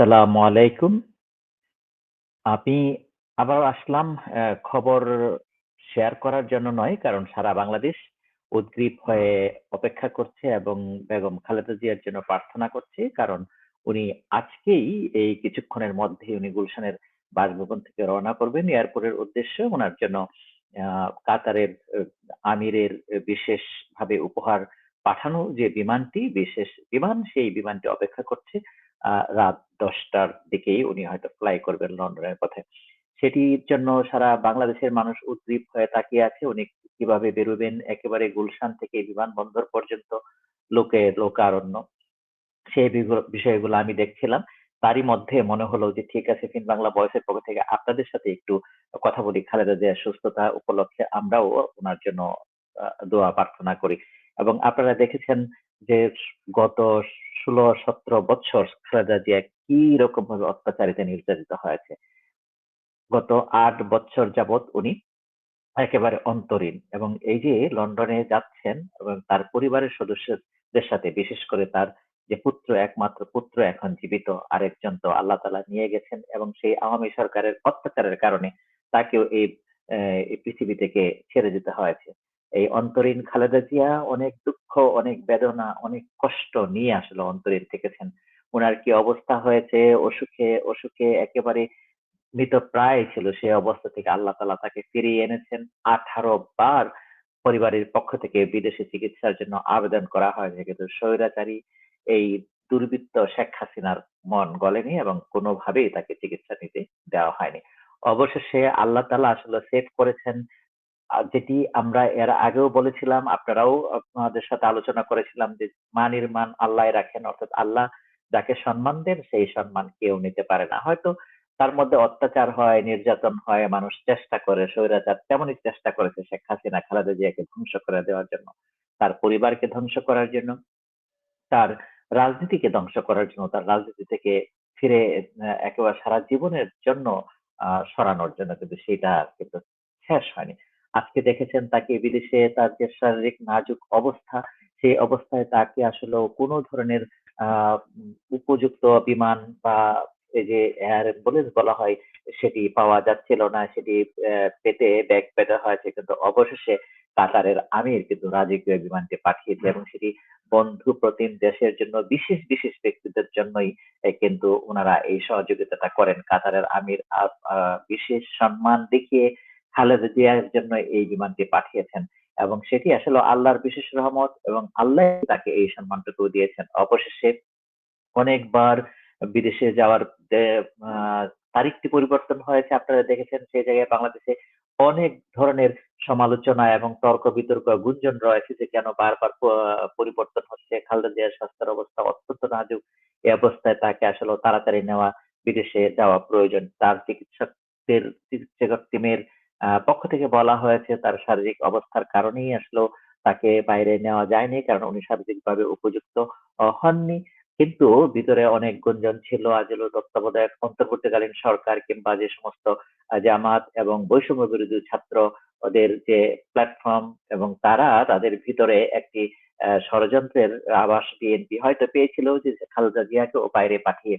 আসসালামু আলাইকুম। আমি আবারও আসলাম খবর শেয়ার করার জন্য নয়। কারণ সারা বাংলাদেশ উদগ্রীব হয়ে অপেক্ষা করছে এবং বেগম খালেদা জিয়ার জন্য প্রার্থনা করছে। কারণ উনি আজকেই এই কিছুক্ষণের মধ্যে উনি গুলশানের বাসভবন থেকে রওনা করবেন এয়ারপোর্টের উদ্দেশ্যে। ওনার জন্য কাতারের আমিরের বিশেষভাবে উপহার পাঠানো যে বিমানটি, বিশেষ বিমান, সেই বিমানটি অপেক্ষা করছে। রাত দশটার দিকেই উনি হয়তো ফ্লাই করবেন লন্ডনের পথে। সেটির জন্য সারা বাংলাদেশের মানুষ উদগ্রীব হয়ে তাকিয়ে আছে। উনি কীভাবে বেরোবেন, একেবারে গুলশান থেকে বিমানবন্দর পর্যন্ত লোকে লোকারণ্য। সেই বিষয়গুলো আমি দেখছিলাম। তারই মধ্যে মনে হলো যে ঠিক আছে, ফিন বাংলা বয়সের পক্ষ থেকে আপনাদের সাথে একটু কথা বলি। খালেদা জিয়ার সুস্থতা উপলক্ষে আমরাও ওনার জন্য দোয়া প্রার্থনা করি। এবং আপনারা দেখেছেন যে গত ১৬-১৭ বৎসর খালেদা জিয়া কি রকমভাবে অত্যাচারিত নির্যাতিত হয়েছে। গত ৮ বৎসর যাবৎ উনি একেবারে অন্তরীণ এবং এই যে লন্ডনে যাচ্ছেন এবং তার পরিবারের সদস্যদের সাথে বিশেষ করে তার যে পুত্র, একমাত্র পুত্র এখন জীবিত। আরেকজন তো আল্লাহ তালা নিয়ে গেছেন এবং সেই আওয়ামী সরকারের অত্যাচারের কারণে তাকেও এই পৃথিবী থেকে ছেড়ে যেতে হয়েছে। এই অন্তরীণ খালেদা জিয়া অনেক দুঃখ, অনেক বেদনা, অনেক কষ্ট নিয়ে আসলে অন্তরীণ থেকেছেন। উনার কি অবস্থা হয়েছে অসুখে, অসুখে একেবারে মৃতপ্রায় ছিল সে অবস্থা থেকে আল্লাহ তাআলা তাকে ফিরিয়ে এনেছেন। ১৮ বার পরিবারের পক্ষ থেকে বিদেশে চিকিৎসার জন্য আবেদন করা হয়েছে। কিন্তু স্বৈরাচারী এই দুর্বৃত্ত শেখ হাসিনার মন গলেনি এবং কোনোভাবেই তাকে চিকিৎসা নিতে দেওয়া হয়নি। অবশেষে আল্লাহ তালা আসলে সেভ করেছেন। যেটি আমরা এর আগেও বলেছিলাম, আপনারাও আপনাদের সাথে আলোচনা করেছিলাম যে মানির মান আল্লাহই রাখেন। অর্থাৎ আল্লাহ যাকে সম্মান দেন সেই সম্মান কেউ নিতে পারে না। হয়তো তার মধ্যে অত্যাচার হয়, নির্যাতন হয়, মানুষ চেষ্টা করে স্বৈরাচার তেমনই চেষ্টা করেছে শেখ হাসিনা খালেদা জিয়াকে ধ্বংস করে দেওয়ার জন্য। তার পরিবারকে ধ্বংস করার জন্য, তার রাজনীতিকে ধ্বংস করার জন্য, তার রাজনীতি থেকে ফিরে একেবারে সারা জীবনের জন্য আ সরানোর জন্য কিন্তু সেটা কিন্তু শেষ হয়নি। আজকে দেখেছেন তাকে বিদেশে তার যে শারীরিক নাজুক অবস্থা, সেই অবস্থায় তাকে আসলেও কোন ধরনের উপযুক্ত বিমান বা এই যে এয়ার অ্যাম্বুলেন্স বলা হয় সেটি পাওয়া যাচ্ছিল না। সেটি পেতে ব্যাগ পেতে হয়েছে। কিন্তু অবশেষে কাতারের আমির কিন্তু রাজকীয় বিমানটি পাঠিয়ে পাঠিয়েছে এবং সেটি বন্ধু প্রতিম দেশের জন্য বিশেষ, বিশেষ ব্যক্তিদের জন্যই কিন্তু ওনারা এই সহযোগিতাটা করেন। কাতারের আমির বিশেষ সম্মান দেখিয়ে খালেদা জিয়ার জন্য এই বিমানটি পাঠিয়েছেন। এবং সেটি আসলে আল্লাহর বিশেষ রহমত এবং আল্লাহই তাকে এই সম্মানটুকু দিয়েছেন। অবশেষে অনেকবার বিদেশে যাওয়ার তারিখটি পরিবর্তন হয়েছে। আপনারা দেখেছেন সেই জায়গায় বাংলাদেশে অনেক ধরনের সমালোচনা এবং তর্ক-বিতর্ক গুঞ্জন রয়েছে যে কেন বারবার পরিবর্তন হচ্ছে। খালেদা জিয়ার স্বাস্থ্যের অবস্থা অত্যন্ত নাজুক। এ অবস্থায় তাকে আসলে তাড়াতাড়ি নেওয়া বিদেশে যাওয়া প্রয়োজন। তার চিকিৎসকদের চিকিৎসক টিমের পক্ষ থেকে বলা হয়েছে তার শারীরিক অবস্থার কারণেই আসলেও তাকে বাইরে নেওয়া যায়নি। কারণ উনি শারীরিকভাবে উপযুক্ত হননি। কিন্তু ভিতরে অনেক গুঞ্জন ছিল আজিজুল তত্ত্বাবধায়ক, অন্তর্বর্তীকালীন সরকার কিংবা যে সমস্ত জামাত এবং বৈষম্য বিরোধী ছাত্র ওদের যে প্ল্যাটফর্ম এবং তারা তাদের ভিতরে একটি ষড়যন্ত্রের আবাস বিএনপি হয়তো পেয়েছিল যে খালেদা জিয়াকেও বাইরে পাঠিয়ে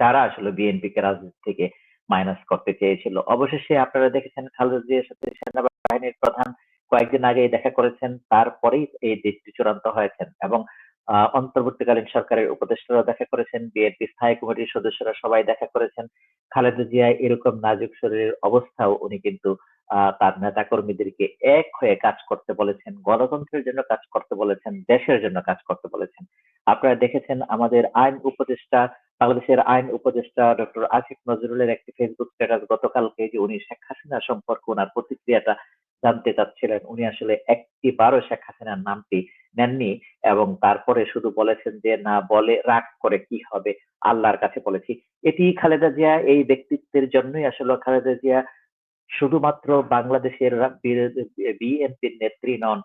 তারা আসলে বিএনপিকে রাজনীতি থেকে মাইনাস করতে চেয়েছিল। অবশেষে আপনারা দেখেছেন খালেদা জিয়ার সাথে সেনাবাহিনীর প্রধান কয়েকদিন আগেই দেখা করেছেন। তারপরেই এই দিকটি চূড়ান্ত হয়েছেন এবং অন্তর্বর্তীকালীন সরকারের উপদেষ্টারাও দেখা করেছেন, বিএনপি স্থায়ী কমিটির সদস্যরা সবাই দেখা করেছেন। খালেদা জিয়া এরকম নাজুক শরীরের অবস্থাও উনি কিন্তু তার নেতাকর্মীদেরকে এক হয়ে কাজ করতে বলেছেন, গণতন্ত্রের জন্য কাজ করতে বলেছেন, দেশের জন্য কাজ করতে বলেছেন। আপনারা দেখেছেন আমাদের আইন উপদেষ্টা, বাংলাদেশের আইন উপদেষ্টা ডক্টর আসিফ নজরুলের একটি ফেসবুক স্ট্যাটাস গতকালকে যে উনি শেখ হাসিনা সম্পর্কে উনার প্রতিক্রিয়াটা জানতে চাচ্ছিলেন। উনি আসলে একটিবারও শেখ হাসিনার নামটি নেননি এবং তারপরে শুধু বলেছেন যে, "না বলে রাগ করে কি হবে? আল্লাহর কাছে বলেছি।" এটি খালেদা জিয়া এই ব্যক্তিত্বের জন্যই আসলে খালেদা জিয়া শুধুমাত্র বাংলাদেশের বিএনপির নেত্রী নন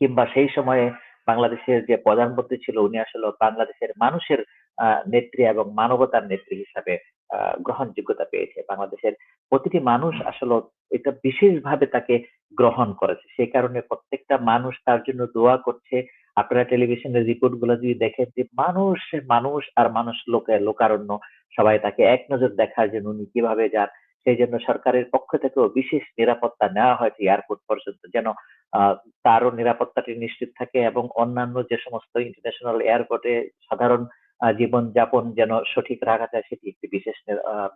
কিংবা সেই সময়ে বাংলাদেশের যে প্রধানমন্ত্রী ছিল উনি আসলে বাংলাদেশের মানুষের নেত্রী এবং মানবতার নেত্রী হিসাবে গ্রহণযোগ্যতা পেয়েছে। বাংলাদেশের প্রতিটি মানুষ আসলে এটা বিশেষভাবে তাকে গ্রহণ করেছে। সেই কারণে প্রত্যেকটা মানুষ তার জন্য দোয়া করছে। আপনারা টেলিভিশনের রিপোর্টগুলো যদি দেখেন যে মানুষ মানুষ আর মানুষ লোকে, লোকারণ্য সবাই তাকে এক নজর দেখার জন্য উনি কীভাবে যান, সেই জন্য সরকারের পক্ষ থেকেও বিশেষ নিরাপত্তা নেওয়া হয়েছে এয়ারপোর্ট পর্যন্ত যেন তারও নিরাপত্তাটি নিশ্চিত থাকে এবং অন্যান্য যে সমস্ত ইন্টারন্যাশনাল এয়ারপোর্টে সাধারণ জীবনযাপন যেন সঠিক রাখা যায়, সেটি একটি বিশেষ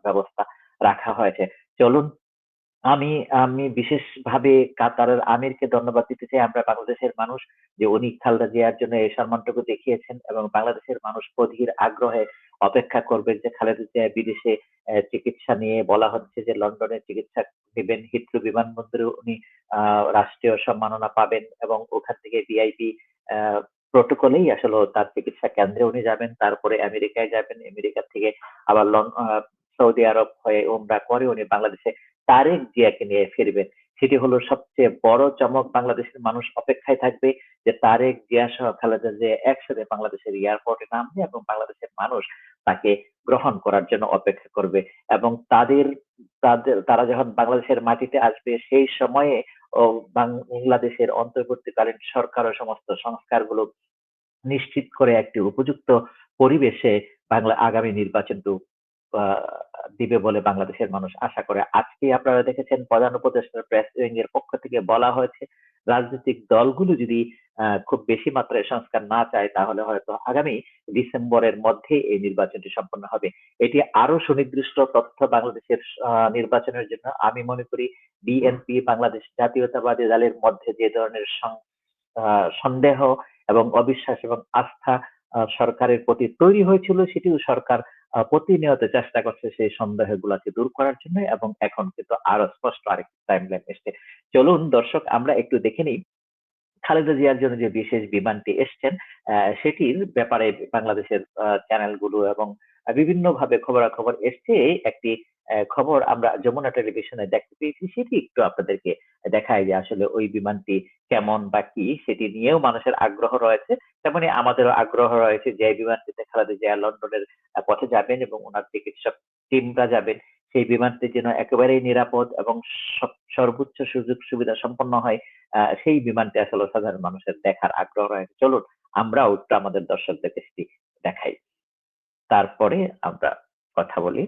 ব্যবস্থা রাখা হয়েছে। চলুন, আমি আমি বিশেষভাবে কাতারের আমিরকে ধন্যবাদ দিতে চাই। আমরা বাংলাদেশের মানুষ যে উনি খালেদা জিয়ার জন্য এই সম্মানটুকু দেখিয়েছেন এবং বাংলাদেশের মানুষ অধীর আগ্রহে অপেক্ষা করবেন যে খালেদা জিয়া বিদেশে চিকিৎসা নিয়ে বলা হচ্ছে যে লন্ডনে চিকিৎসা নেবেন। হিথ্রো বিমানবন্দরে উনি রাষ্ট্রীয় সম্মাননা পাবেন এবং ওখান থেকে ভিআইপি প্রোটোকলেই আসলে তার চিকিৎসা কেন্দ্রে উনি যাবেন তারপরে আমেরিকায় যাবেন আমেরিকা থেকে আবার আহ, সৌদি আরব হয়ে উমরা করে উনি বাংলাদেশে তারেক জিয়াকে নিয়ে ফিরবেন। সেটি হলো সবচেয়ে বড় চমক বাংলাদেশের মানুষ অপেক্ষায় থাকবে যে তারেক জিয়া সহ খালেদা জিয়া একসাথে বাংলাদেশের এয়ারপোর্টে নামবে এবং বাংলাদেশের মানুষ তাকে গ্রহণ করার জন্য অপেক্ষা করবে এবং তাদের তারা যখন বাংলাদেশের মাটিতে আসবে, সেই সময়ে বাংলাদেশের অন্তর্বর্তীকালীন সরকার ও সমস্ত সংস্কারগুলো নিশ্চিত করে একটি উপযুক্ত পরিবেশে বাংলা আগামী নির্বাচনটু দিবে বলে বাংলাদেশের মানুষ আশা করে। আজকে আপনারা দেখেছেন প্রধান উপদেষ্টা প্রেস উইং এর পক্ষ থেকে বলা হয়েছে রাজনৈতিক দলগুলো যদি খুব বেশি মাত্রায় সংস্কার না চায়, তাহলে হয়তো আগামী ডিসেম্বরের মধ্যে এই নির্বাচনটি সম্পন্ন হবে। এটি আরও সুনির্দিষ্ট তথ্য বাংলাদেশের নির্বাচনের জন্য। আমি মনে করি বিএনপি, বাংলাদেশ জাতীয়তাবাদী দলের মধ্যে যে ধরনের সন্দেহ এবং অবিশ্বাস এবং আস্থা সরকারের প্রতি তৈরি হয়েছিল, সেটিও সরকার প্রতিনিয়ত চেষ্টা করছে সেই সন্দেহ গুলাকে দূর করার জন্য এবং এখন কিন্তু আরও স্পষ্ট আরেকটা টাইম লাইন এসছে। চলুন দর্শক, আমরা একটু দেখে নিই। খালেদা জিয়ার জন্য যে বিশেষ বিমানটি এসছেন সেটির ব্যাপারে বাংলাদেশের চ্যানেলগুলো এবং বিভিন্নভাবে খবরাখবর এসছে। একটি খবর আমরা যমুনা টেলিভিশনে দেখতে পেয়েছি। সেটি একটু আপনাদেরকে দেখায় যে আসলে ওই বিমানটি কেমন বা কি, সেটি নিয়েও মানুষের আগ্রহ রয়েছে। তেমনি আমাদেরও আগ্রহ রয়েছে যে বিমানটিতে খালেদা জিয়া লন্ডনের পথে যাবেন এবং ওনার চিকিৎসক টিমরা যাবেন। সেই বিমানটি যেন একেবারেই নিরাপদ এবং সর্বোচ্চ সুযোগ সুবিধা সম্পন্ন হয় সেই বিমানটি আসলে সাধারণ মানুষের দেখার আগ্রহ রয়েছে। চলুন, আমরাও একটু আমাদের দর্শকদেরকে সেটি দেখাই। তারপরে আমরা কথা বলি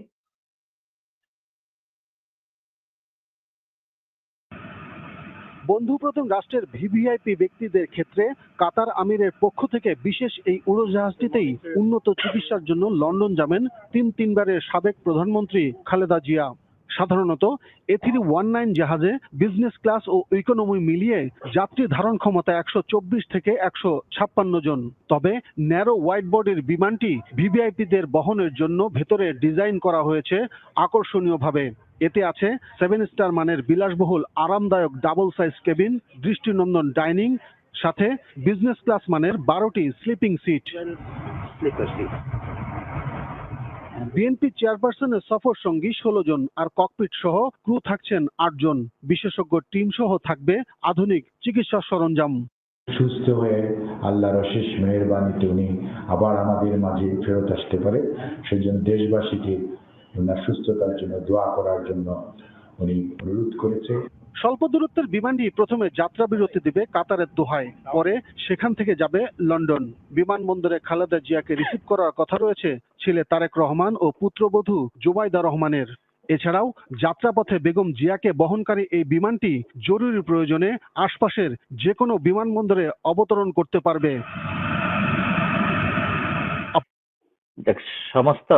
বন্ধুপ্রথম রাষ্ট্রের ভিভিআইপি ব্যক্তিদের ক্ষেত্রে কাতার আমিরের পক্ষ থেকে বিশেষ এই উড়োজাহাজটিতেই উন্নত চিকিৎসার জন্য লন্ডন যাবেন তিন তিনবারের সাবেক প্রধানমন্ত্রী খালেদা জিয়া। সাধারণত এথিরি ওয়ান নাইন জাহাজে বিজনেস ক্লাস ও ইকোনমি মিলিয়ে যাত্রী ধারণ ক্ষমতা একশো চব্বিশ থেকে একশো ছাপ্পান্ন জন। তবে ন্যারো হোয়াইট বডির বিমানটি ভিভিআইপিদের বহনের জন্য ভেতরে ডিজাইন করা হয়েছে আকর্ষণীয়ভাবে। এতে আছে সেভেন স্টার মানের বিলাসবহুল, আরামদায়ক ডাবল সাইজ কেবিন, দৃষ্টিনন্দন ডাইনিং, সাথে বিজনেস ক্লাস মানের বারোটি স্লিপিং সিট বিএনপি চেয়ারপারসনের সফর সঙ্গী ষোলো জন আর ককপিট সহ ক্রু থাকছেন আটজন বিশেষজ্ঞ টিম সহ থাকবে আধুনিক চিকিৎসা সরঞ্জাম। সুস্থ হয়ে আল্লাহর অশেষ মেহরবানিতে উনি আবার আমাদের মাঝে ফেরত আসতে পারে। সেই জন্য দেশবাসীকে ওনার সুস্থতার জন্য দোয়া করার জন্য উনি অনুরোধ করেছে। স্বল্প দূরত্বের বিমানটি প্রথমে যাত্রা বিরতি দিবে কাতারের দোহায়। পরে সেখান থেকে যাবে লন্ডন। বিমানবন্দরে খালেদা জিয়াকে রিসিভ করার কথা রয়েছে ছেলে তারেক রহমান ও পুত্রবধূ জুবাইদা রহমানের। এছাড়াও যাত্রাপথে বেগম জিয়াকে বহনকারী এই বিমানটি জরুরি প্রয়োজনে আশপাশের যে কোনো বিমানবন্দরে অবতরণ করতে পারবে। সমস্ত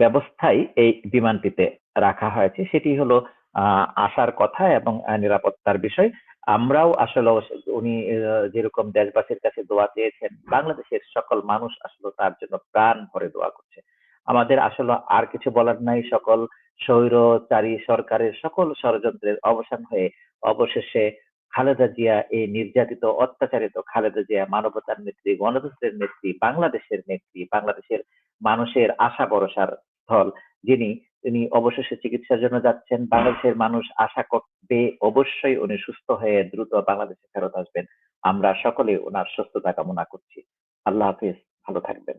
ব্যবস্থাই এই বিমানটিতে রাখা হয়েছে। সেটি হলো আসার কথা এবং নিরাপত্তার বিষয়। আমরাও আসলে উনি যেরকম দেশবাসীর কাছে দোয়া চেয়েছেন, বাংলাদেশের সকল মানুষ আসলে তার জন্য প্রাণ ভরে দোয়া করছে। আমাদের আসলে আর কিছু বলার নাই। সকল স্বৈরচারী সরকারের সকল ষড়যন্ত্রের অবসান হয়ে অবশেষে খালেদা জিয়া, এই নির্যাতিত, অত্যাচারিত খালেদা জিয়া মানবতার নেত্রী, গণতন্ত্রের নেত্রী, বাংলাদেশের নেত্রী, বাংলাদেশের মানুষের আশা ভরসার স্থল, যিনি, তিনি অবশেষে চিকিৎসার জন্য যাচ্ছেন। বাংলাদেশের মানুষ আশা করবে, অবশ্যই উনি সুস্থ হয়ে দ্রুত বাংলাদেশে ফেরত আসবেন। আমরা সকলে ওনার সুস্থতা কামনা করছি। আল্লাহ হাফিজ, ভালো থাকবেন।